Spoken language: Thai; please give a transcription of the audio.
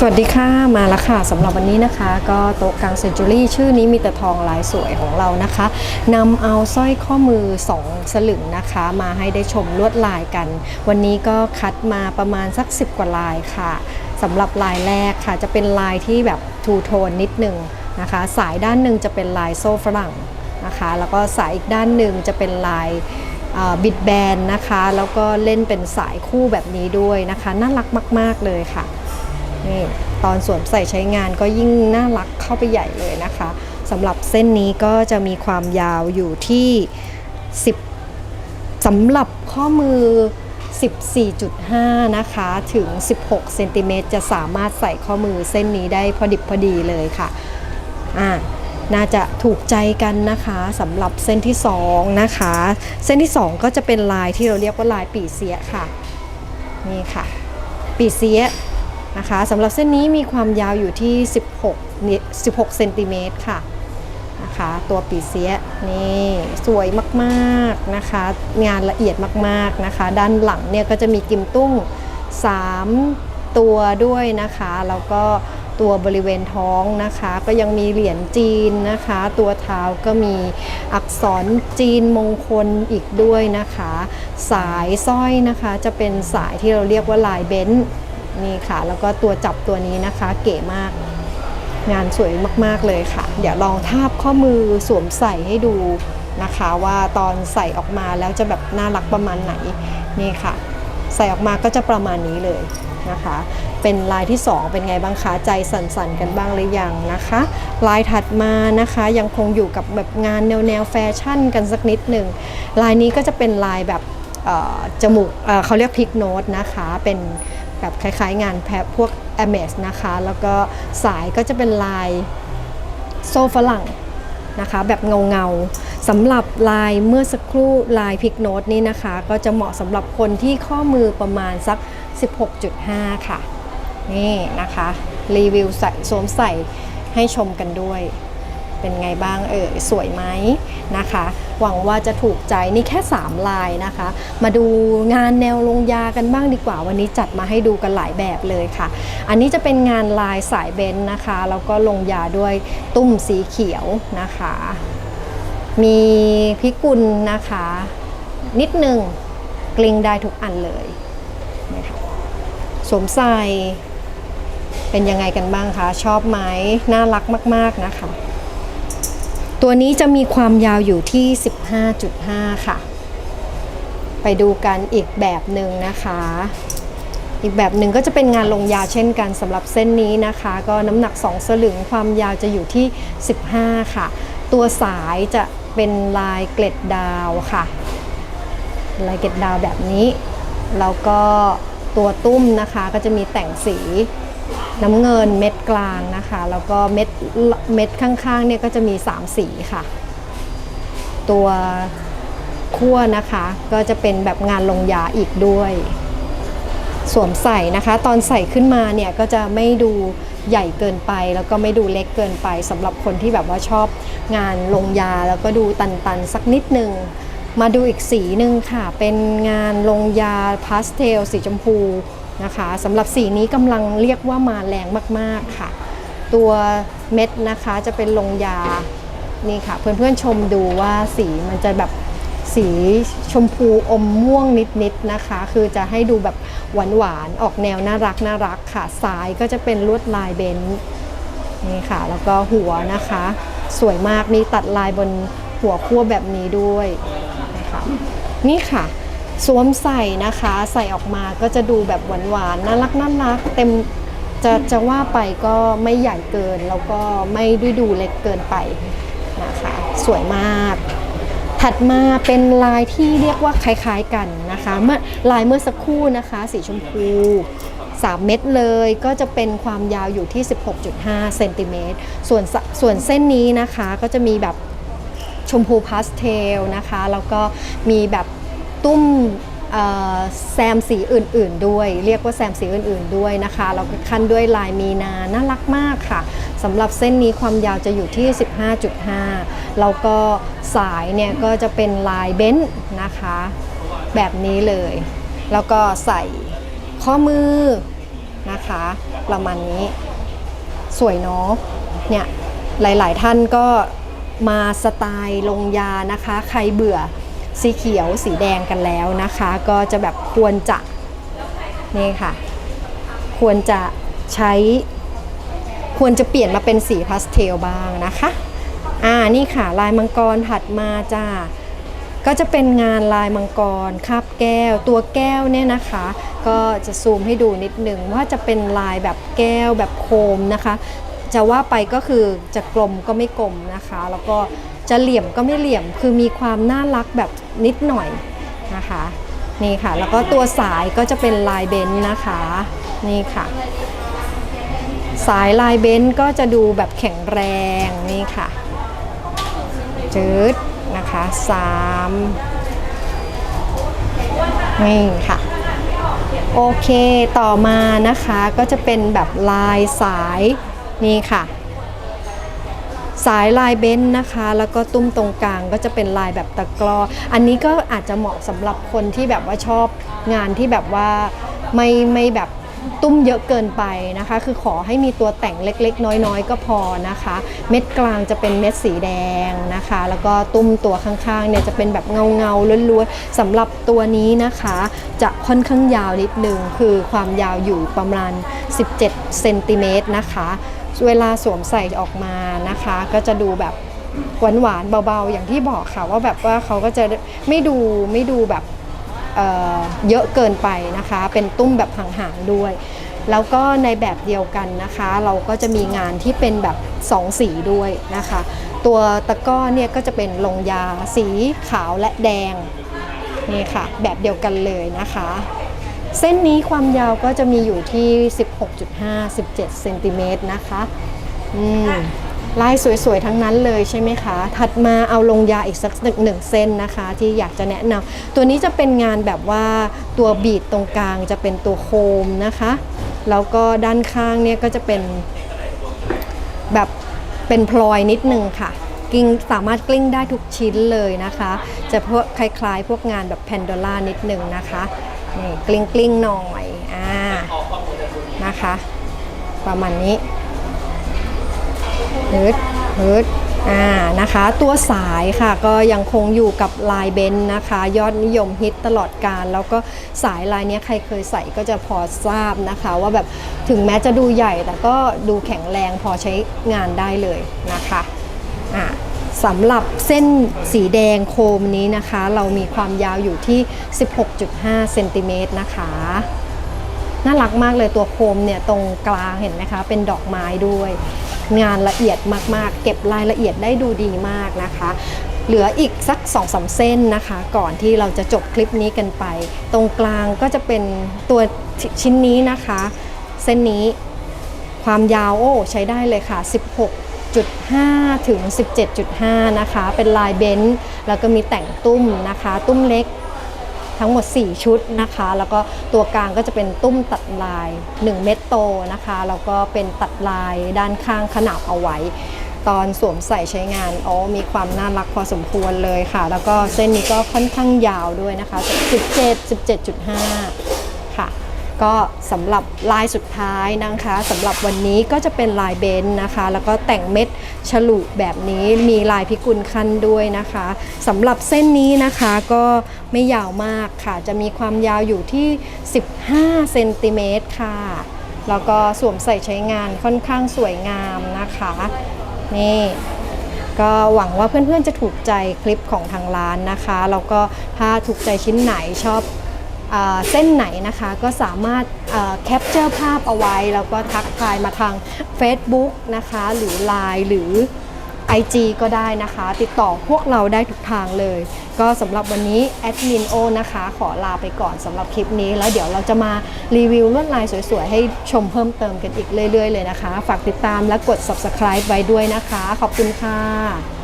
สวัสดีค่ะ มาแล้วค่ะสำหรับวันนี้นะคะ ก็โต๊ะกลางเซนจูรี่ชื่อนี้มีแต่ทองลายสวยของเรานะคะนำเอาสร้อยข้อมือ 2 สลึงนะคะ มาให้ได้ชมลวดลายกัน วันนี้ก็คัดมาประมาณสัก 10 กว่าลายค่ะสำหรับลายแรกค่ะ จะเป็นลายที่แบบทูโทนนิดหนึ่งนะคะ สายด้านหนึ่งจะเป็นลายโซ่ฝรั่งนะคะ แล้วก็สายอีกด้านหนึ่งจะเป็นลายบิดแบนนะคะ แล้วก็เล่นเป็นสายคู่แบบนี้ด้วยนะคะ น่ารักมาก ๆเลยค่ะ นี่ตอนสวมใส่ใช้งานก็ยิ่งน่ารักเข้าไปใหญ่เลยนะคะสำหรับเส้นนี้ก็จะมีความยาวอยู่ที่ 10สำหรับข้อมือ 14.5 นะคะถึง 16เซนติเมตรจะสามารถใส่ข้อมือเส้นนี้ได้พอดิบพอดีเลยค่ะอ่าน่าจะถูกใจกันนะคะสำหรับเส้นที่2นะคะ เส้นที่ 2 ก็จะเป็นลายที่เราเรียกว่าลายปีเสียค่ะ นี่ค่ะ ปีเสีย นะคะสำหรับเส้นนี้มีความยาวอยู่ที่ 16 16เซนติเมตรค่ะนะคะตัวปีเสียนี่สวยมากๆนะคะ งานละเอียดมากๆนะคะ ด้านหลังเนี่ยก็จะมีกิมตุ้ง 3 ตัวด้วยนะคะ แล้วก็ตัวบริเวณท้องนะคะ ก็ยังมีเหรียญจีนนะคะ ตัวเท้าก็มีอักษรจีนมงคลอีกด้วยนะคะ สายสร้อยนะคะจะเป็นสายที่เราเรียกว่าลายเบนซ์ นี่ค่ะ แล้วก็ตัวจับตัวนี้นะคะ เก๋มาก งานสวยมากๆเลยค่ะ เดี๋ยวลองทาบข้อมือสวมใส่ให้ดูนะคะ ว่าตอนใส่ออกมาแล้วจะแบบน่ารักประมาณไหนนี่ค่ะ ใส่ออกมาก็จะประมาณนี้เลยนะคะ เป็นลายที่ 2 เป็นไงบ้างคะใจสั่นๆกันบ้างหรือยังนะคะ ลายถัดมานะคะยังคงอยู่กับแบบงานแนวแนวแฟชั่นกันสักนิดหนึ่งลายนี้ก็จะเป็นลายแบบจมูกเเขาเรียกพลิกโนตนะคะเป็น แบบคล้ายๆ งานแพะพวก a m e s นะคะ แล้วก็สายก็จะเป็นลายโซ่ฝรั่งนะคะแบบเงาเงาๆสำหรับลายเมื่อสักครู่ลายพิกโนตนี้นะคะ ก็จะเหมาะสำหรับคนที่ข้อมือประมาณสัก 16.5 ค่ะ นี่นะคะ รีวิวใส่สวมใส่ให้ชมกันด้วย เป็นไงบ้างเออสวยไหมนะคะ หวังว่าจะถูกใจนี่แค่ 3 ลายนะคะ มาดูงานแนวลงยากันบ้างดีกว่า วันนี้จัดมาให้ดูกันหลายแบบเลยค่ะ อันนี้จะเป็นงานลายสายเบนนะคะแล้วก็ลงยาด้วยตุ้มสีเขียวนะคะ มีพิกุลนะคะ นิดหนึ่งกลิ้งได้ทุกอันเลยนะคะสวมใส่เป็นยังไงกันบ้างคะ ชอบไหมน่ารักมาก ๆ นะคะ ตัวนี้จะมีความยาวอยู่ที่ 15.5 ค่ะ ไปดูกันอีกแบบหนึ่งนะคะ อีกแบบหนึ่งก็จะเป็นงานลงยาเช่นกันสำหรับเส้นนี้นะคะ ก็น้ำหนัก 2 สลึงความยาวจะอยู่ที่ 15 ค่ะ ตัวสายจะเป็นลายเกล็ดดาวค่ะ ลายเกล็ดดาวแบบนี้ แล้วก็ตัวตุ้มนะคะก็จะมีแต่งสี น้ำเงินเม็ดกลางนะคะ แล้วก็เม็ดเม็ดข้างๆเนี่ยก็จะมี 3 สีค่ะ ตัวขั้วนะคะก็จะเป็นแบบงานลงยาอีกด้วย สวมใส่นะคะ ตอนใส่ขึ้นมาเนี่ยก็จะไม่ดูใหญ่เกินไป แล้วก็ไม่ดูเล็กเกินไปสำหรับคนที่แบบว่าชอบงานลงยาแล้วก็ดูตันๆสักนิดนึงมาดูอีกสีหนึ่งค่ะ เป็นงานลงยาพาสเทลสีชมพู นะคะสำหรับสีนี้กำลังเรียกว่ามาแรงมากๆค่ะ ตัวเม็ดนะคะจะเป็นลงยานี่ค่ะ เพื่อนๆชมดูว่าสีมันจะแบบสีชมพูอมม่วงนิดๆนะคะ คือจะให้ดูแบบหวานๆออกแนวน่ารักน่ารักค่ะสายก็จะเป็นลวดลายเบนซ์นี่ค่ะ แล้วก็หัวนะคะ สวยมากมีตัดลายบนหัวขั้วแบบนี้ด้วยนะคะนี่ค่ะ สวมใส่นะคะ ใส่ออกมาก็จะดูแบบหวานๆน่ารักน่ารักเต็มจะจะว่าไปก็ไม่ใหญ่เกินแล้วก็ไม่ด้ดูเล็กเกินไปนะคะ สวยมาก ถัดมาเป็นลายที่เรียกว่าคล้ายๆกันนะคะเมื่อลายเมื่อสักครู่นะคะ สีชมพู 3 เม็ดเลยก็จะเป็นความยาวอยู่ที่ 16.5เซนติเมตรส่วนส่วนเส้นนี้นะคะก็จะมีแบบชมพูพาสเทลนะคะ แล้วก็มีแบบ ตุ้มแซมสีอื่นๆด้วย เรียกว่าแซมสีอื่นๆด้วยนะคะแล้วก็คั้นด้วยลายมีนาน่ารักมากค่ะสำหรับเส้นนี้ความยาวจะอยู่ที่ 15.5 แล้วก็สายเนี่ยก็จะเป็นลายเบนซ์นะคะ แบบนี้เลย แล้วก็ใส่ข้อมือนะคะ ประมาณนี้สวยเนาะเนี่ยหลายๆท่านก็มาสไตล์ลงยานะคะ ใครเบื่อ สีเขียวสีแดงกันแล้วนะคะ ก็จะแบบควรจะนี่ค่ะ ควรจะใช้ควรจะเปลี่ยนมาเป็นสีพาสเทลบ้างนะคะอ่านี่ค่ะลายมังกรถัดมาจ้าก็จะเป็นงานลายมังกรคาบแก้ว ตัวแก้วเนี่ยนะคะ ก็จะซูมให้ดูนิดหนึ่งว่าจะเป็นลายแบบแก้วแบบโคมนะคะ จะว่าไปก็คือจะกลมก็ไม่กลมนะคะ แล้วก็ จะเหลี่ยมก็ไม่เหลี่ยมคือมีความน่ารักแบบนิดหน่อยนะคะนี่ค่ะ แล้วก็ตัวสายก็จะเป็นลายเบนซ์นะคะ นี่ค่ะ สายลายเบนซ์ก็จะดูแบบแข็งแรงนี่ค่ะจืดนะคะสามนี่ค่ะ โอเคต่อมานะคะก็จะเป็นแบบลายสายนี่ค่ะ สายลายเบนซ์นะคะ แล้วก็ตุ้มตรงกลางก็จะเป็นลายแบบตะกร้ออันนี้ก็อาจจะเหมาะสำหรับคนที่แบบว่าชอบงานที่แบบว่าไม่ไม่แบบตุ้มเยอะเกินไปนะคะ คือขอให้มีตัวแต่งเล็ก ๆ น้อย ๆ ก็พอนะคะ เม็ดกลางจะเป็นเม็ดสีแดงนะคะ แล้วก็ตุ้มตัวข้างๆเนี่ยจะเป็นแบบเงาเงาๆล้วนๆสำหรับตัวนี้นะคะ จะค่อนข้างยาวนิดนึงคือความยาวอยู่ประมาณ 17เซนติเมตรนะคะ เวลาสวมใส่ออกมานะคะ ก็จะดูแบบหวานๆเบาๆ อย่างที่บอกค่ะว่าแบบว่าเขาก็จะไม่ดูไม่ดูแบบเเยอะเกินไปนะคะ เป็นตุ้มแบบห่างๆด้วย แล้วก็ในแบบเดียวกันนะคะ เราก็จะมีงานที่เป็นแบบสองสีด้วยนะคะ ตัวตะก้อเนี่ยก็จะเป็นลงยาสีขาวและแดงนี่ค่ะ แบบเดียวกันเลยนะคะ เส้นนี้ความยาวก็จะมีอยู่ที่ 16.5 17เซนติเมตรนะคะอืมลายสวยๆ ทั้งนั้นเลยใช่ไหมคะ ถัดมาเอาลงยาอีกสักหนึ่งหนึ่งเส้นนะคะ ที่อยากจะแนะนำตัวนี้จะเป็นงานแบบว่าตัวบีดตรงกลางจะเป็นตัวโคมนะคะ แล้วก็ด้านข้างเนี่ยก็จะเป็นแบบเป็นพลอยนิดนึงค่ะกิ้งสามารถกลิ้งได้ทุกชิ้นเลยนะคะ จะพวกคล้ายๆ พวกงานแบบแพนโดล่านิดนึงนะคะ นี่กลิ้งกลิ้งๆหน่อยอ่านะคะ ประมาณนี้ฮึดฮึดอ่านะคะ ตัวสายค่ะก็ยังคงอยู่กับลายเบนซ์นะคะ ยอดนิยมฮิตตลอดการ แล้วก็สายลายนี้ใครเคยใส่ก็จะพอทราบนะคะ ว่าแบบถึงแม้จะดูใหญ่แต่ก็ดูแข็งแรงพอใช้งานได้เลยนะคะอ่า สำหรับเส้นสีแดงโคมนี้นะคะ เรามีความยาวอยู่ที่ 16.5เซนติเมตรนะคะน่ารักมากเลยตัวโคมเนี่ยตรงกลางเห็นไหมคะ เป็นดอกไม้ด้วย งานละเอียดมากๆ เก็บรายละเอียดได้ดูดีมากนะคะ เหลืออีกสัก2อสเส้นนะคะ ก่อนที่เราจะจบคลิปนี้กันไป ตรงกลางก็จะเป็นตัวชิ้นนี้นะคะ เส้นนี้ความยาวโอ้ใช้ได้เลยค่ะ 16 16.5 ถึง 17.5 นะคะ เป็นลายเบนซ์แล้วก็มีแต่งตุ้มนะคะ ตุ้มเล็กทั้งหมด 4 ชุดนะคะ แล้วก็ตัวกลางก็จะเป็นตุ้มตัดลาย 1 เม็ดโตนะคะ แล้วก็เป็นตัดลายด้านข้างขนาบเอาไว้ ตอนสวมใส่ใช้งานอ๋อมีความน่ารักพอสมควรเลยค่ะ แล้วก็เส้นนี้ก็ค่อนข้างยาวด้วยนะคะ 17 17.5 ก็สำหรับลายสุดท้ายนะคะสำหรับวันนี้ก็จะเป็นลายเบนนะคะ แล้วก็แต่งเม็ดฉลุแบบนี้มีลายพิกุลขั้นด้วยนะคะสำหรับเส้นนี้นะคะก็ไม่ยาวมากค่ะ จะมีความยาวอยู่ที่ 15เซนติเมตรค่ะ แล้วก็สวมใส่ใช้งานค่อนข้างสวยงามนะคะนี่ก็หวังว่าเพื่อนๆจะถูกใจคลิปของทางร้านนะคะ แล้วก็ถ้าถูกใจชิ้นไหนชอบ เส้นไหนนะคะก็สามารถแคปเจอร์ภาพเอาไว้ แล้วก็ทักทายมาทาง Facebook นะคะ หรือ Line หรือ IG ก็ได้นะคะ ติดต่อพวกเราได้ทุกทางเลย ก็สำหรับวันนี้แอดมินโอนะคะ ขอลาไปก่อนสำหรับคลิปนี้ แล้วเดี๋ยวเราจะมารีวิวลวดลายสวยๆ ให้ชมเพิ่มเติมกันอีกเรื่อยๆเลยนะคะ ฝากติดตามและกด subscribe ไว้ด้วยนะคะ ขอบคุณค่ะ